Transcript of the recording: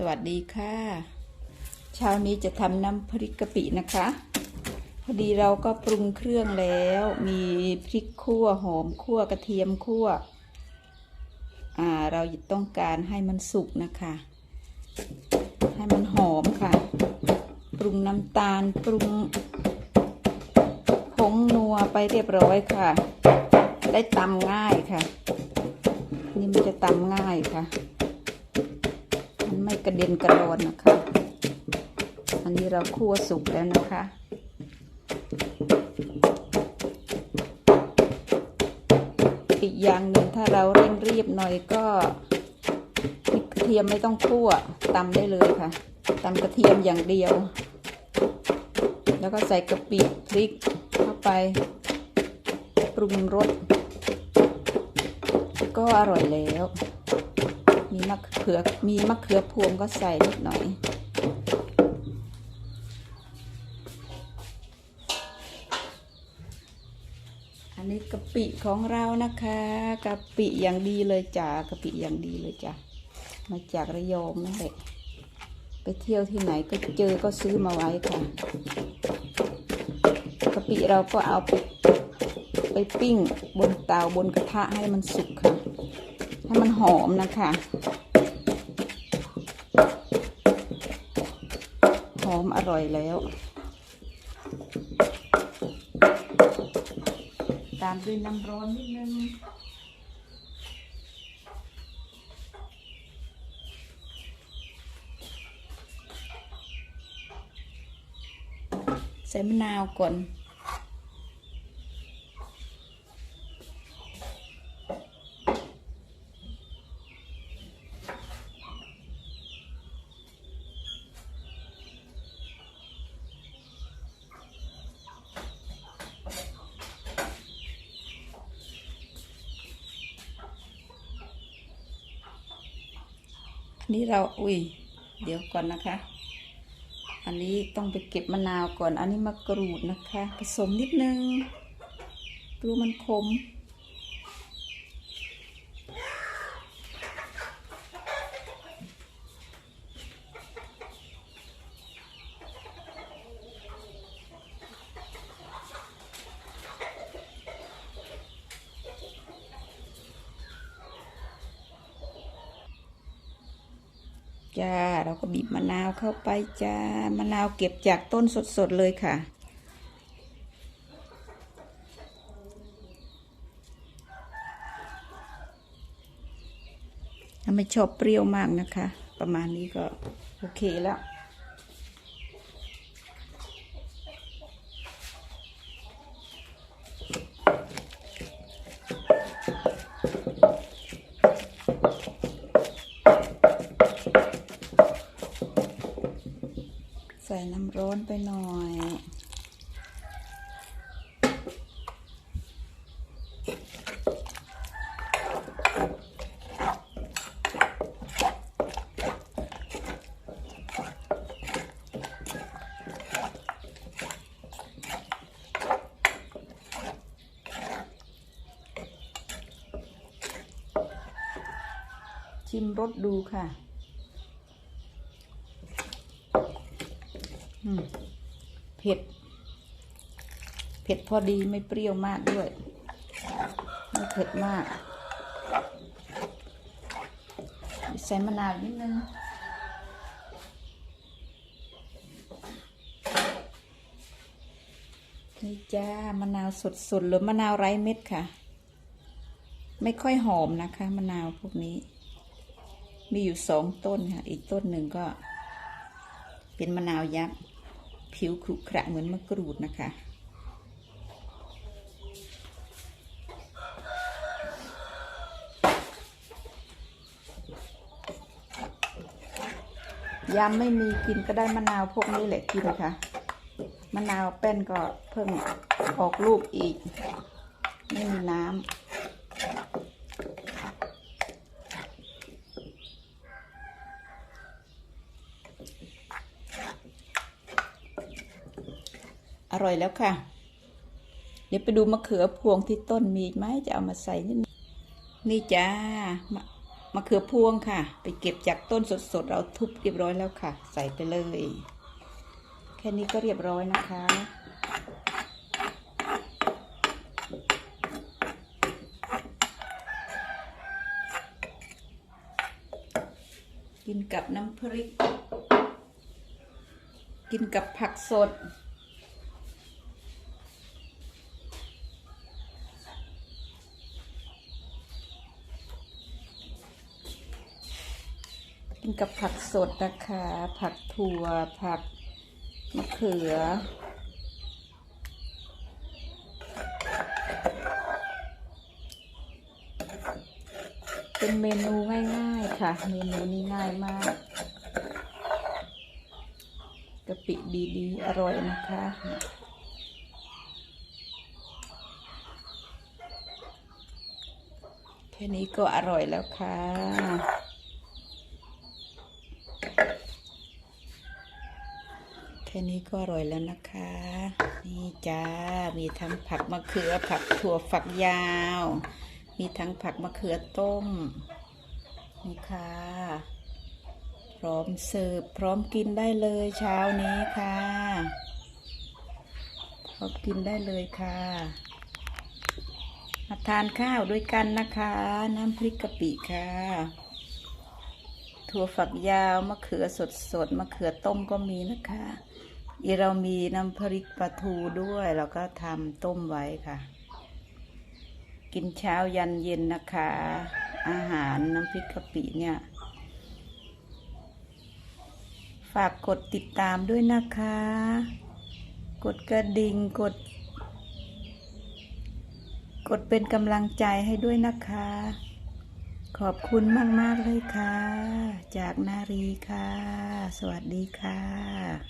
สวัสดีค่ะ เช้านี้จะทำน้ำพริกกะปินะคะ พอดีเราก็ปรุงเครื่องแล้ว มีพริกขั่วหอมขั่วกระเทียมขั่ว อ่า เราต้องการให้มันสุกนะคะ ให้มันหอมค่ะ ปรุงน้ำตาลปรุงผงนัวไปเรียบร้อยค่ะ ได้ตำง่ายค่ะ นี่มันจะตำง่ายค่ะ ไม่กระเด็นกระดอนนะคะ อันนี้เราคั่วสุกแล้วนะคะอีกอย่างหนึ่งถ้าเราเร่งรีบหน่อยก็พริกกระเทียมไม่ต้องคั่วตำได้เลยค่ะตำกระเทียมอย่างเดียว แล้วก็ใส่กะปิพริกเข้าไปปรุงรสก็อร่อยแล้ว มีมะเขือมีมะเขือพวงก็ใส่นิดหน่อย อันนี้กะปิของเรานะคะกะปิอย่างดีเลยจ้ากะปิอย่างดีเลยจ้ะมาจากระยองนั่นแหละไปเที่ยวที่ไหนก็เจอก็ซื้อมาไว้ค่ะกะปิเราก็เอาไปไปปิ้งบนเตาบนกระทะให้มันสุกค่ะ ให้มันหอมนะคะ หอมอร่อยแล้ว ตามด้วยน้ำร้อนนิดนึงใส่มะนาวก่อน อันนี้เราอุ้ย เดี๋ยวก่อนนะคะ อันนี้ต้องไปเก็บมะนาวก่อน อันนี้มะกรูดนะคะ ผสมนิดนึงดูมันคม จ้า เราก็บีบมะนาวเข้าไปจ้า มะนาวเก็บจากต้นสดๆเลยค่ะ ถ้าไม่ชอบเปรี้ยวมากนะคะ ประมาณนี้ก็โอเคแล้ว ส่น้ำร้อนไปหน่อย ชิมรสดูค่ะ อืม เผ็ด เผ็ดพอดีไม่เปรี้ยวมากด้วย ไม่เผ็ดมาก ใส่มะนาวนิดนึงนี่จ้ามะนาวสดๆหรือมะนาวไร้เม็ดค่ะ ไม่ค่อยหอมนะคะ มะนาวพวกนี้ มีอยู่สองต้นค่ะ อีกต้นหนึ่งก็ เป็นมะนาวยักษ์ ผิวขรุขระเหมือนมะกรูดนะคะ ยำไม่มีกินก็ได้มะนาวพวกนี้แหละกินค่ะ มะนาวแป้นก็เพิ่งออกลูกอีก ไม่มีน้ำ อร่อยแล้วค่ะ เดี๋ยวไปดูมะเขือพวงที่ต้นมีไหมจะเอามาใส่นิดนี่จ้ามะมะเขือพวงค่ะ ไปเก็บจากต้นสดๆ เราทุบเรียบร้อยแล้วค่ะ ใส่ไปเลย แค่นี้ก็เรียบร้อยนะคะกินกับน้ำพริก กินกับผักสด กินกับผักสดนะคะ ผักถั่ว ผักมะเขือ เป็นเมนูง่ายๆค่ะ เมนูนี้ง่ายมากกะปิดีๆ อร่อยนะคะแค่นี้ก็อร่อยแล้วค่ะ ค่นี้ก็อร่อยแล้วนะคะ นี่จ้า มีทั้งผักมะเขือผักถั่วฝักยาว มีทั้งผักมะเขือต้ม นี่ค่ะ พร้อมเสิร์ฟพร้อมกินได้เลยเช้านี้ค่ะ พร้อมกินได้เลยค่ะ มาทานข้าวด้วยกันนะคะ น้ำพริกกะปิค่ะถั่วฝักยาว มะเขือสดสดๆมะเขือต้มก็มีนะคะ เรามีน้ำพริกปลาทูด้วยเราก็ทำต้มไว้ค่ะ กินเช้ายันเย็นนะคะ อาหารน้ำพริกกะปิเนี่ย ฝากกดติดตามด้วยนะคะ กดกระดิ่งกด กดเป็นกำลังใจให้ด้วยนะคะ ขอบคุณมาก ๆ เลยค่ะ จากนารีค่ะ สวัสดีค่ะ